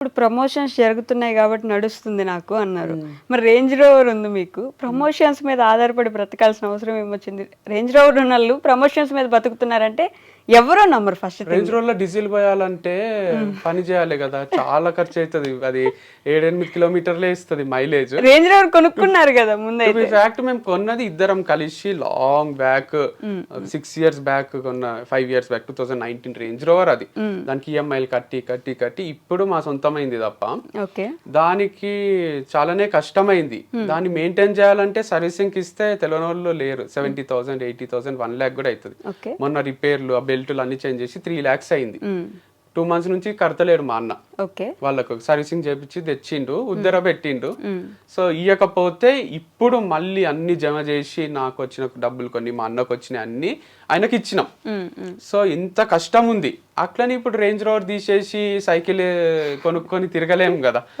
ఇప్పుడు ప్రమోషన్స్ జరుగుతున్నాయి కాబట్టి నడుస్తుంది నాకు అన్నారు. మరి రేంజ్ రోవర్ ఉంది మీకు. ప్రమోషన్స్ మీద ఆధారపడి బ్రతకాల్సిన అవసరం ఏమొచ్చింది? రేంజ్ రోవర్ ఉన్న వాళ్ళు ప్రమోషన్స్ మీద బతుకుతున్నారంటే ఎవరో నమ్మరు ఫస్ట్ రేంజ్ రోడ్లో డీజిల్ పోయాలంటే పని చేయాలి కదా. చాలా ఖర్చు అవుతుంది అది ఏడెనిమిది కిలోమీటర్లే ఇస్తుంది మైలేజ్ రేంజ్ రోవర్ కొనుక్కున్నారు కదా ముందైతే. ఫ్యాక్ట్ మేము కొన్నది ఇద్దరం కలిసి long back six years back కొన్న five years back two thousand nineteen Range Rover అది దానికి ఈఎంఐలు కట్టి కట్టి కట్టి ఇప్పుడు మా సొంతమైంది తప్ప. ఓకే దానికి చాలానే కష్టమైంది. దాన్ని మెయింటైన్ చేయాలంటే సర్వీసింగ్ ఇస్తే వాళ్ళు లేరు. Seventy thousand eighty thousand one lakh కూడా అవుతుంది మొన్న రిపేర్లు ఆ బెల్ట్లు అన్ని చేంజ్ చేసి త్రీ ల్యాక్స్ అయింది. టూ మంత్స్ నుంచి కడతలేడు మా అన్న. ఓకే. వాళ్ళకు సర్వీసింగ్ చేపించి తెచ్చిండు ఉద్దర పెట్టిండు. సో ఇయ్యకపోతే ఇప్పుడు మళ్ళీ అన్ని జమ చేసి నాకు వచ్చిన డబ్బులు కొన్ని మా అన్నకు వచ్చినాయి అన్ని ఆయనకి ఇచ్చినాం. సో ఇంత కష్టం ఉంది. అట్లని ఇప్పుడు రేంజ్ రోవర్ తీసేసి సైకిల్ కొనుక్కొని తిరగలేము కదా.